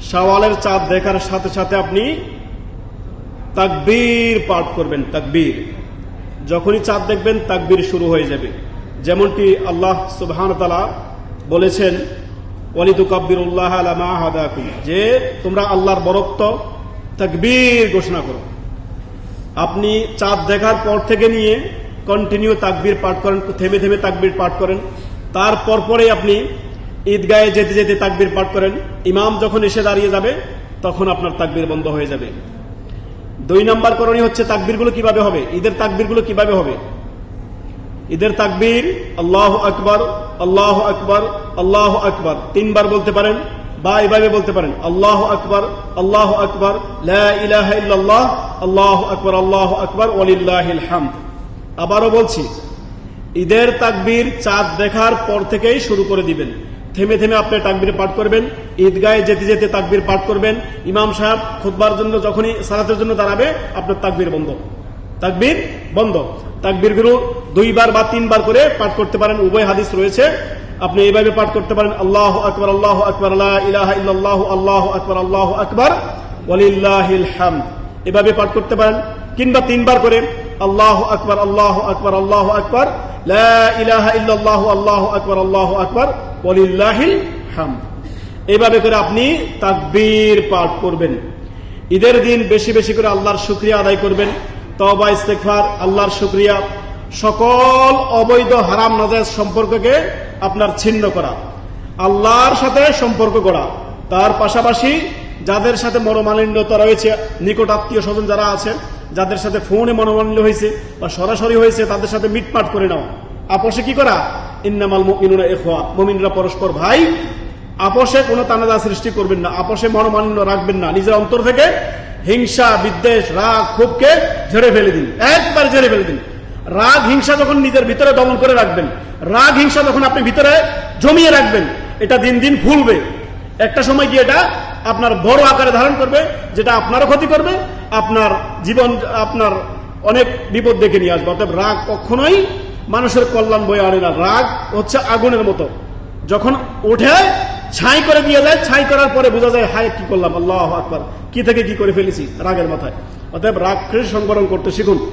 শাওয়ালের চাঁদ দেখার সাথে সাথে আপনি তাকবীর পাঠ করবেন, তাকবীর। যখনই চাঁদ দেখবেন, তাকবীর শুরু হয়ে যাবে। যেমনটি আল্লাহ সুবহান তালা বলেছেন, ওয়ালিদু কাব্বির উল্লাহ আলামা যে তোমরা আল্লাহর বরত্ব, তাকবীর ঘোষণা করো। আপনি চাঁদ দেখার পর থেকে নিয়ে কন্টিনিউ তাকবীর পাঠ করেন, থেমে থেমে তাকবীর পাঠ করেন। তারপর পরে আপনি ঈদগাহে যেতে যেতে তাকবীর পাঠ করেন। ইমাম যখন এসে দাঁড়িয়ে যাবে, তখন আপনার তাকবির বন্ধ হয়ে যাবে। দুই নাম্বার করণীয় হচ্ছে তাকবীরগুলো কীভাবে হবে? ঈদের তাকবীরগুলো কীভাবে হবে? ঈদের তাকবির, আল্লাহ আকবর আল্লাহ আকবর আল্লাহ আকবর। তিনবার বলতে পারেন, বা এভাবে বলতে পারেন, আল্লাহ আকবর আল্লাহ আকবর ইলাহা আল্লাহ আকবর আল্লাহ আকবর হামদ। আবারও বলছি, ঈদের তাকবীর চাঁদ দেখার পর থেকেই শুরু করে দিবেন। থেমে থেমে আপনি তাকবীর পাঠ করবেন, ঈদগাহে যেতে যেতে তাকবীর পাঠ করবেন। ইমাম সাহেব খুতবার জন্য যখনই সালাতের জন্য দাঁড়াবে, আপনার তাকবির বন্ধ। তাকবীর বন্ধ। তাকবীরগুলো দুইবার বা তিনবার করে পাঠ করতে পারেন, উভয় হাদিস রয়েছে। আপনি এইভাবে পাঠ করতে পারেন, আল্লাহ আকবর আল্লাহ আকবর আল্লাহ ইলাহা আল্লাহ আকবর আল্লাহ আকবর, ওয়ালিল্লাহিল হামদ। এভাবে পাঠ করতে পারেন, কিংবা তিনবার করে, আল্লাহ আকবর আল্লাহ আকবর আল্লাহ আকবর, লা আল্লাহ আকবর আল্লাহ আকবর এইভাবে করে আপনি তাকবীর পাঠ করবেন। ঈদের দিন বেশি বেশি করে আল্লাহর শুক্রিয়া আদায় করবেন। তবা ইস্তেকফার আল্লাহর শুক্রিয়া, সকল অবৈধ হারাম নাজাজ সম্পর্ককে আপনার ছিন্ন করা, আল্লাহর সাথে সম্পর্ক গড়া। তার পাশাপাশি যাদের সাথে মনোমালিন্যতা রয়েছে, নিকট আত্মীয় স্বজন যারা আছেন যাদের সাথে ফোনে মনোমালিন্য হয়েছে বা সরাসরি হয়েছে, তাদের সাথে মিটমাট করে নেওয়া আপোষে কি করা? ইন্নামাল পরস্পর ভাই, আপোষে কোনো তানাজা সৃষ্টি করবেন না, আপোষে মনোমালিন্য রাখবেন না, নিজের অন্তর থেকে হিংসা, বিদ্বেষ, রাগ, ক্ষোভকে ঝেড়ে ফেলে দিন, একবার ঝেড়ে ফেলে দিন। রাগ, হিংসা যখন নিজের ভিতরে দমন করে রাখবেন, রাগ, হিংসা যখন আপনি ভিতরে জমিয়ে রাখবেন, এটা দিন দিন ফুলবে। একটা সময় গিয়ে এটা আপনার বড় আকারে ধারণ করবে, যেটা আপনারও ক্ষতি করবে, আপনার জীবন, আপনার অনেক বিপদ দেখে নিয়ে আসবে। অর্থাৎ রাগ কখনোই মানুষের কল্যাণ বয়ে আনে না। রাগ হচ্ছে আগুনের মতো। যখন উঠে ছাই করে দিয়ে যায় ছাই করার পরে বোঝা যায়, হায়, কি করলাম? আল্লাহ আকবার। কি থেকে কি করে ফেলেছি? রাগের মাথায়। অতএব রাগকে সংবরণ করতে শিখুন।